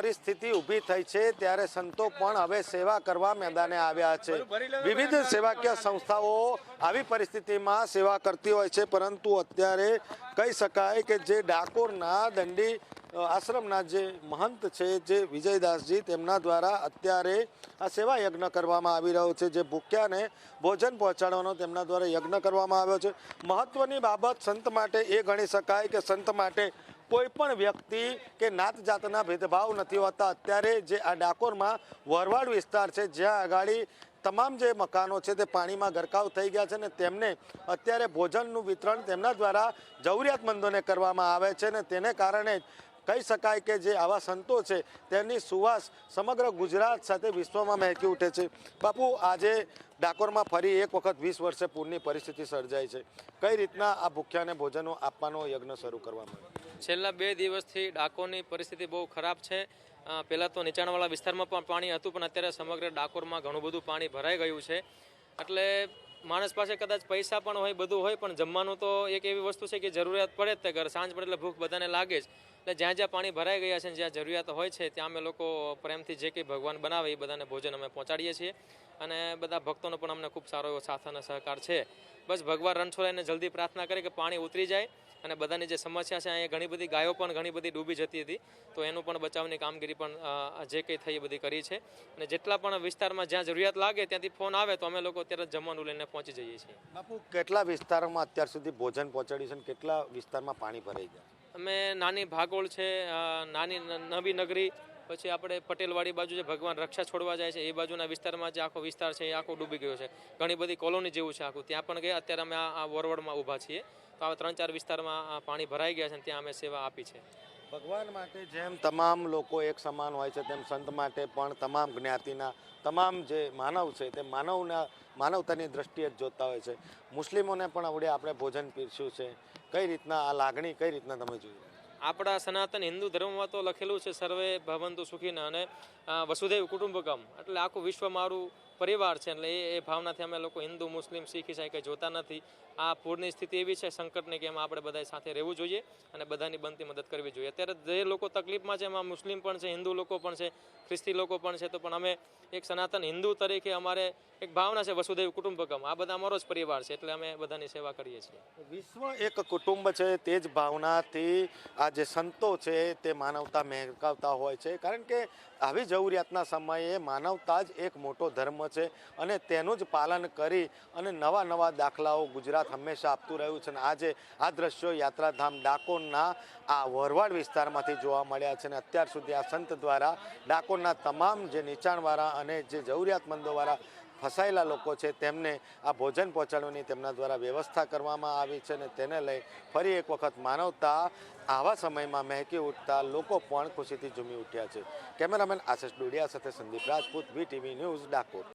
પરિસ્થિતિ ઊભી થઈ છે ત્યારે સંતો પણ હવે સેવા કરવા મેદાને આવ્યા છે. વિવિધ સેવાકીય સંસ્થાઓ આવી પરિસ્થિતિમાં સેવા કરતી હોય છે પરંતુ અત્યારે કહી શકાય કે જે ડાકોરના દંડી આશ્રમના જે મહંત છે જે વિજયદાસજી તેમના દ્વારા અત્યારે આ સેવા યજ્ઞ કરવામાં આવી રહ્યો છે જે ભૂખ્યાને ભોજન પહોંચાડવાનો તેમના દ્વારા યજ્ઞ કરવામાં આવ્યો છે. મહત્વની બાબત સંત માટે એ ગણી શકાય કે સંત માટે કોઈ પણ વ્યક્તિ કે નાત જાતના ભેદભાવ નથી હોતા. અત્યારે જે આ ડાકોરમાં વરવાડ વિસ્તાર છે, જ્યાં આગાડી તમામ જે મકાનો છે તે પાણીમાં ગરકાવ થઈ ગયા છે ને તેમને અત્યારે ભોજનનું વિતરણ તેમના દ્વારા જરૂરિયાતમંદોને કરવામાં આવે છે ને તેને કારણે કહી શકાય કે જે આવા સંતો છે તેની સુવાસ સમગ્ર ગુજરાત સાથે વિશ્વમાં મહેકી ઉઠે છે. બાપુ, આજે ડાકોરમાં ફરી એક વખત વીસ વર્ષે પૂરની પરિસ્થિતિ સર્જાઈ છે. કઈ રીતના આ ભૂખ્યાને ભોજનો આપવાનો યજ્ઞ શરૂ કરવામાં આવ્યો? છેલ્લા બે દિવસથી ડાકોરની પરિસ્થિતિ બહુ ખરાબ છે. પહેલાં તો નીચાણવાળા વિસ્તારમાં પણ પાણી હતું, પણ અત્યારે સમગ્ર ડાકોરમાં ઘણું બધું પાણી ભરાઈ ગયું છે. એટલે માણસ પાસે કદાચ પૈસા પણ હોય, બધું હોય, પણ જમવાનું તો એક એવી વસ્તુ છે કે જરૂરિયાત પડે જ તે ઘર. સાંજ પડે એટલે ભૂખ બધાને લાગે જ. એટલે જ્યાં જ્યાં પાણી ભરાઈ ગયા છે જ્યાં જરૂરિયાત હોય છે, ત્યાં અમે લોકો પ્રેમથી જે કંઈ ભગવાન બનાવે એ બધાને ભોજન અમે પહોંચાડીએ છીએ. અને બધા ભક્તોનો પણ અમને ખૂબ સારો એવો સાથ અને સહકાર છે. બસ ભગવાન રણછોડાઈને જલ્દી પ્રાર્થના કરે કે પાણી ઉતરી જાય. અને બધાની જે સમસ્યા છે અહીંયા ઘણી બધી ગાયો પણ ઘણી બધી ડૂબી જતી હતી. તો એનું પણ બચાવની કામગીરી પણ જે કંઈ થઈ એ બધી કરી છે. અને જેટલા પણ વિસ્તારમાં જ્યાં જરૂરિયાત લાગે ત્યાંથી ફોન આવે તો અમે લોકો અત્યારે જમવાનું લઈને પહોંચી જઈએ છીએ. બાપુ કેટલા વિસ્તારોમાં અત્યાર સુધી ભોજન પહોંચાડ્યું છે અને કેટલા વિસ્તારમાં પાણી ભરાઈ ગયા અમે નાની ભાગોળ છે નાની નવી નગરી પછી આપણે પટેલવાડી બાજુ જે ભગવાન રક્ષા છોડવા જાય છે, એ બાજુના વિસ્તારમાં જે આખો વિસ્તાર છે એ આખો ડૂબી ગયો છે. ઘણી બધી કોલોની જેવું છે આખું. ત્યાં પણ ગયા, અત્યારે અમે આ વોરવડમાં ઊભા છીએ. તો આવા ત્રણ ચાર વિસ્તારમાં પાણી ભરાઈ ગયા છે અને ત્યાં અમે સેવા આપી છે. ભગવાન માટે જેમ તમામ લોકો એક સમાન હોય છે, તેમ સંત માટે પણ તમામ જ્ઞાતિના, તમામ જે માનવ છે, તે માનવના, માનવતાની દ્રષ્ટિએ જ જોતા હોય છે. મુસ્લિમોને પણ આવડે આપણે ભોજન પીરસ્યું છે. કઈ રીતના આ લાગણી, કઈ રીતના તમે જોઈ આપણા સનાતન હિન્દુ ધર્મમાં તો લખેલું છે, સર્વે ભવંતુ સુખીના અને વસુધૈવ કુટુંબકમ એટલે આખું વિશ્વ મારું પરિવાર છે, એટલે એ ભાવનાથી અમે લોકો હિન્દુ, મુસ્લિમ, શીખ, ઈસાઈ કંઈ જોતા નથી. આ પૂરની સ્થિતિ એવી છે સંકટની કે એમાં આપણે બધા સાથે રહેવું જોઈએ અને બધાની બનતી મદદ કરવી જોઈએ. અત્યારે જે લોકો તકલીફમાં છે, એમાં મુસ્લિમ પણ છે, હિન્દુ લોકો પણ છે, ખ્રિસ્તી લોકો પણ છે, તો પણ અમે એક સનાતન હિન્દુ તરીકે અમારે એક ભાવના છે, વસુદેવ કુટુંબકમ. આ બધા અમારો જ પરિવાર છે, એટલે અમે બધાની સેવા કરીએ છીએ. વિશ્વ એક કુટુંબ છે, તે જ ભાવનાથી આ જે સંતો છે, તે માનવતા મહેકાવતા હોય છે. કારણ કે આવી જરૂરિયાતના સમયે માનવતા જ એક મોટો ધર્મ છે અને તેનું જ પાલન કરી અને નવા નવા દાખલાઓ ગુજરાત હંમેશા આપતું રહ્યું છે અને આજે આ દ્રશ્યો યાત્રાધામ ડાકોરના આ વરવાડ વિસ્તારમાંથી જોવા મળ્યા છે અને અત્યાર સુધી આ સંત દ્વારા ડાકોરના તમામ જે નીચાણવાળા અને જે જરૂરિયાતમંદોવાળા ફસાયેલા લોકો છે તેમને આ ભોજન પહોંચાડવાની તેમના દ્વારા વ્યવસ્થા કરવામાં આવી છે અને તેને લઈ ફરી એક વખત માનવતા આવા સમયમાં મહેકી ઉઠતા લોકો પણ ખુશીથી ઝૂમી ઉઠ્યા છે. કેમેરામેન આશિષ ડોડિયા સાથે Sandeep Rajput V TV news Dakor.